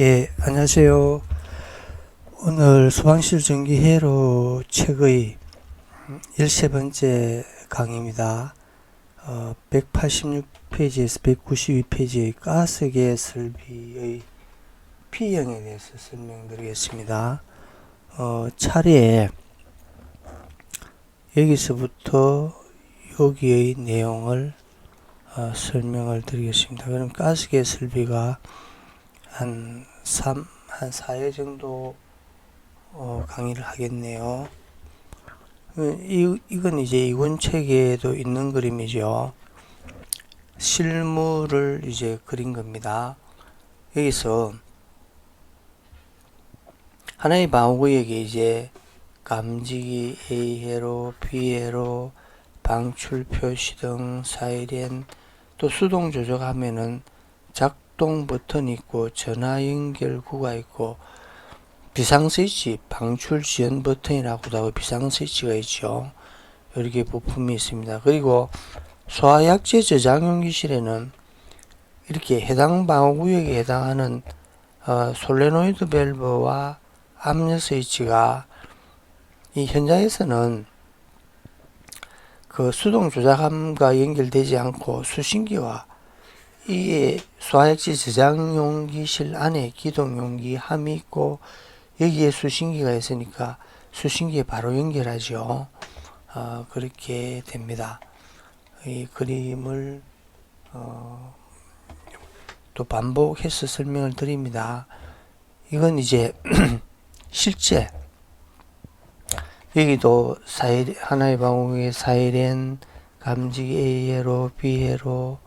예, 안녕하세요. 오늘 소방실 전기회로 책의 13번째 강의입니다. 어, 186페이지에서 192페이지의 가스계 설비의 P형에 대해서 설명드리겠습니다. 어, 차례에 여기서부터 여기의 내용을 어, 설명을 드리겠습니다. 그럼 가스계 설비가 한 3, 한 4회 정도 어, 강의를 하겠네요. 어, 이, 이건 이제 이권 책에도 있는 그림이죠. 실물을 이제 그린 겁니다. 여기서 하나의 방어구역에 이제 감지기 A회로, B회로, 방출 표시 등 사이렌 또 수동 조작하면은 작 동 버튼이 있고 전화 연결구가 있고 비상 스위치 방출 지연 버튼이라고도 하고 비상 스위치가 있죠. 이렇게 부품이 있습니다. 그리고 소화약제 저장용 기실에는 이렇게 해당 방어구역에 해당하는 어, 솔레노이드 밸브와 압력 스위치가 이 현장에서는 그 수동 조작함과 연결되지 않고 수신기와 이에 소화액지 저장용 기실 안에 기동용기 함이 있고 여기에 수신기가 있으니까 수신기에 바로 연결하죠. 어, 그렇게 됩니다. 이 그림을 어, 또 반복해서 설명을 드립니다. 이건 이제 실제 여기도 사일 하나의 방울의 사이렌 감지기 A회로 B회로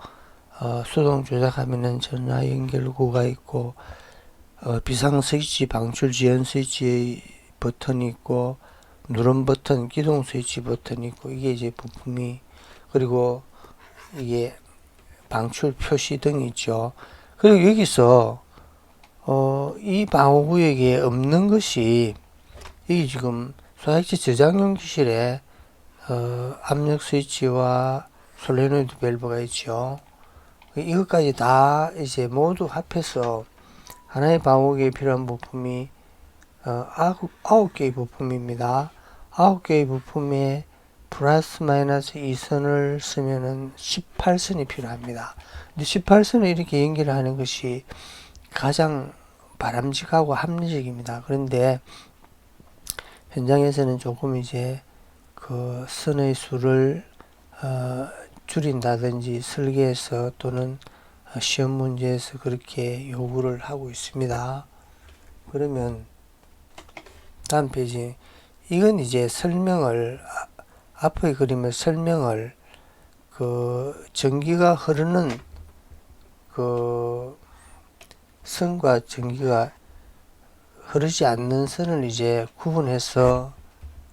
어, 수동 조작하면은 전화 연결구가 있고 어, 비상 스위치 방출 지연 스위치 버튼이 있고 누른 버튼 기동 스위치 버튼이 있고 이게 이제 부품이 그리고 이게 방출 표시 등이 있죠. 그리고 여기서 어, 이 방어구역에 없는 것이 여기 지금 소화액체 저장용 기실에 어, 압력 스위치와 솔레노이드 밸브가 있죠. 이것까지 다 이제 모두 합해서 하나의 방어기에 필요한 부품이 어, 아홉, 개의 부품입니다. 아홉 개의 부품에 플러스 마이너스 2선을 쓰면은 18선이 필요합니다. 근데 18선을 이렇게 연결하는 것이 가장 바람직하고 합리적입니다. 그런데 현장에서는 조금 이제 그 선의 수를 어, 줄인다든지 설계에서 또는 시험 문제에서 그렇게 요구를 하고 있습니다. 그러면 다음 페이지 이건 이제 설명을 아, 앞의 그림의 설명을 그 전기가 흐르는 그 선과 전기가 흐르지 않는 선을 이제 구분해서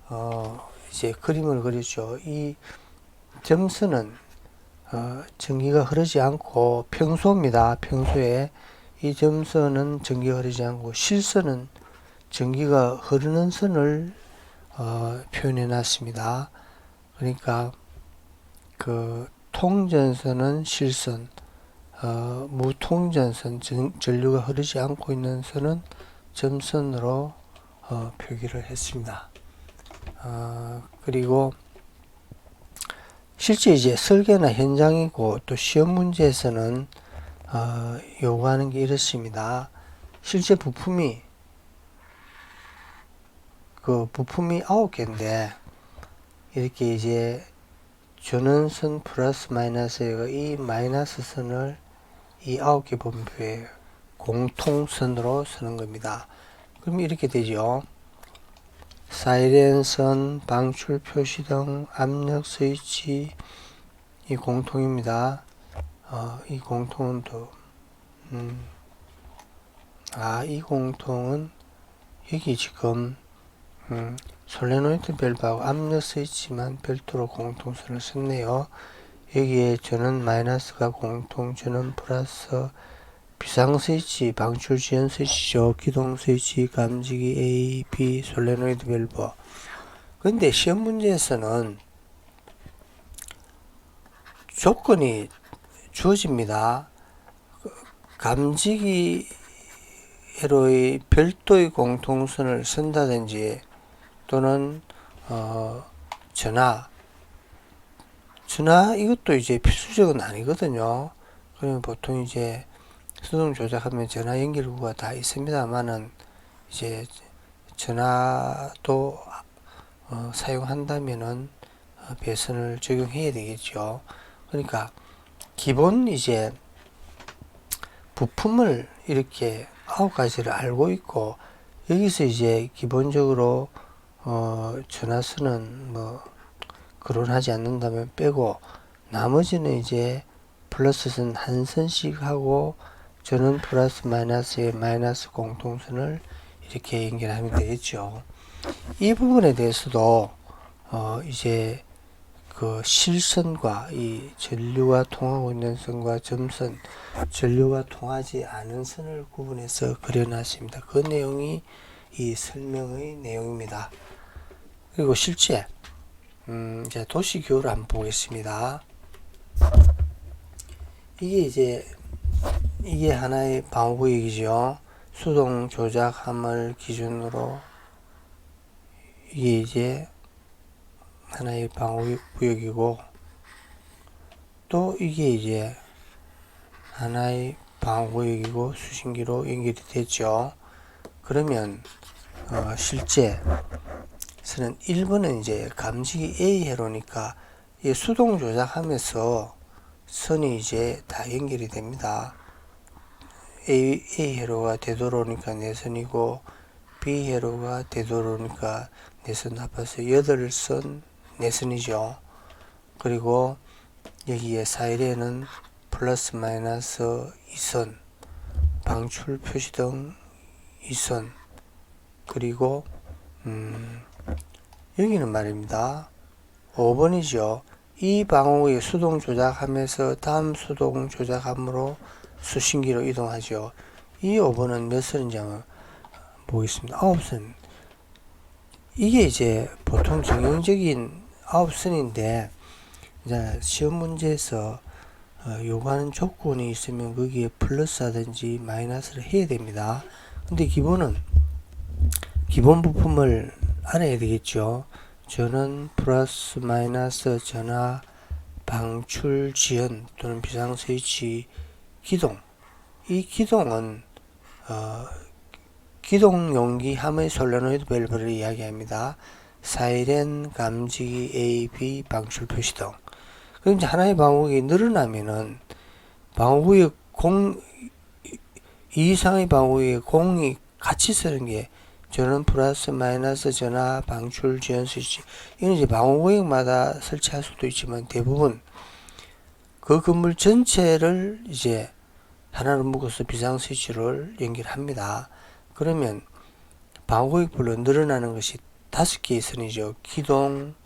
어 이제 그림을 그리죠. 이 점선은 어 전기가 흐르지 않고 평소입니다. 평소에 이 점선은 전기가 흐르지 않고 실선은 전기가 흐르는 선을 어 표현해 놨습니다. 그러니까 그 통전선은 실선, 어, 무통전선 전, 전류가 흐르지 않고 있는 선은 점선으로 어, 표기를 했습니다. 어, 그리고 실제 이제 설계나 현장이고 또 시험 문제에서는 어, 요구하는 게 이렇습니다. 실제 부품이 그 부품이 아홉 개인데 이렇게 이제 주는 선 플러스 마이너스 이 마이너스 선을 이 아홉 개 분표에 공통선으로 쓰는 겁니다. 그럼 이렇게 되죠. 사이렌선, 방출 표시 등 압력 스위치 이 공통입니다. 어, 이 공통은 또, 음, 아, 이 공통은 여기 지금, 음, 솔레노이드 밸브하고 압력 스위치만 별도로 공통선을 썼네요. 여기에 저는 마이너스가 공통, 저는 플러스, 비상 스위치, 방출 지연 스위치죠. 기동 스위치, 감지기 A, B, 솔레노이드 밸브. 근데 시험 문제에서는 조건이 주어집니다. 감지기 회로의 별도의 공통선을 쓴다든지 또는 어, 전화 전화 이것도 이제 필수적은 아니거든요. 그러면 보통 이제 수동 조작하면 전화 연결구가 다 있습니다만은 이제 전화도 어, 사용한다면은 어, 배선을 적용해야 되겠죠. 그러니까 기본 이제 부품을 이렇게 아홉 가지를 알고 있고 여기서 이제 기본적으로 어, 전화선은 뭐 거론하지 않는다면 빼고 나머지는 이제 플러스선 한 선씩 하고 저는 플러스 마이너스의 마이너스 공통선을 이렇게 연결하면 되겠죠. 이 부분에 대해서도 어 이제 그 실선과 이 전류와 통하고 있는 선과 점선, 전류와 통하지 않은 선을 구분해서 그려놨습니다. 그 내용이 이 설명의 내용입니다. 그리고 실제 음, 이제 도시교를 한번 보겠습니다. 이게 이제 이게 하나의 방어구역이죠. 수동 조작함을 기준으로 이게 이제 하나의 방어구역이고 또 이게 이제 하나의 방어구역이고 수신기로 연결이 됐죠. 그러면 어, 실제 서는 1번은 이제 감지기 A 회로니까 이 수동 조작하면서 선이 이제 다 연결이 됩니다. A, A 회로가 되도록이니까 내선이고 B 회로가 되도록이니까 내선 합해서 8선 내선이죠. 그리고 여기에 사이레는 플러스 마이너스 2선 방출 표시등 2선 그리고 음, 여기는 말입니다. 5번이죠. 이 방어의 수동 조작하면서 다음 수동 조작함으로 수신기로 이동하죠. 이 5번은 몇 선인지 한번 보겠습니다. 9선. 이게 이제 보통 정형적인 9선인데, 이제 시험 문제에서 어, 요구하는 조건이 있으면 거기에 플러스 하든지 마이너스를 해야 됩니다. 근데 기본은 기본 부품을 알아야 되겠죠. 저는 플러스 마이너스 전화 방출 지연 또는 비상 스위치 기동. 이 기동은 어, 기동 용기 함의 솔레노이드 밸브를 이야기합니다. 사이렌 감지기 A, B 방출 표시등 그럼 이제 하나의 방어구역이 늘어나면은 방어구역 공이 이상의 방어구역에 공이 같이 쓰는 게 저는 플러스 마이너스 전화 방출 지연 스위치 이건 이제 방어구역마다 설치할 수도 있지만 대부분 그 건물 전체를 이제 하나로 묶어서 비상 스위치를 연결합니다. 그러면 방어구역별로 늘어나는 것이 다섯 개의 선이죠. 기동,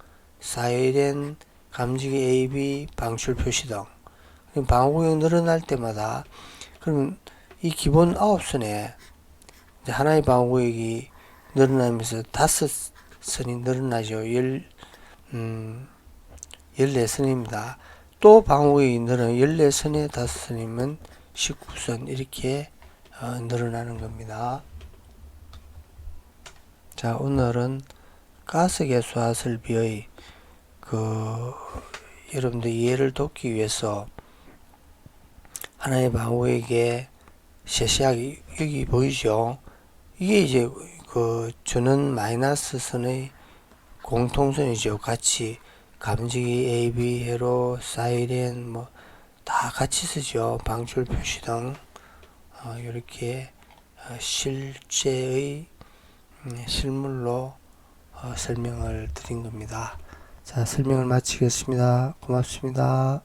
사이렌, 감지기 AB, 방출 표시 등. 그럼 방어구역 늘어날 때마다 그럼 이 기본 아홉 선에 하나의 방어구역이 늘어나면서 다섯 선이 늘어나죠. 열, 음, 14선입니다. 또 방어구역이 늘어 14선에 다섯 선이면 19선 이렇게 어, 늘어나는 겁니다. 자, 오늘은 가스개수화 설비의 그 여러분들 이해를 돕기 위해서 하나의 방어구역에 세세하게 여기 보이죠? 이게 이제 그 저는 마이너스 선의 공통선이죠. 같이 감지기 AB, 회로, 사이렌 뭐 다 같이 쓰죠. 방출 표시 등 어, 이렇게 어, 실제의 음, 실물로 어, 설명을 드린 겁니다. 자, 설명을 마치겠습니다. 고맙습니다.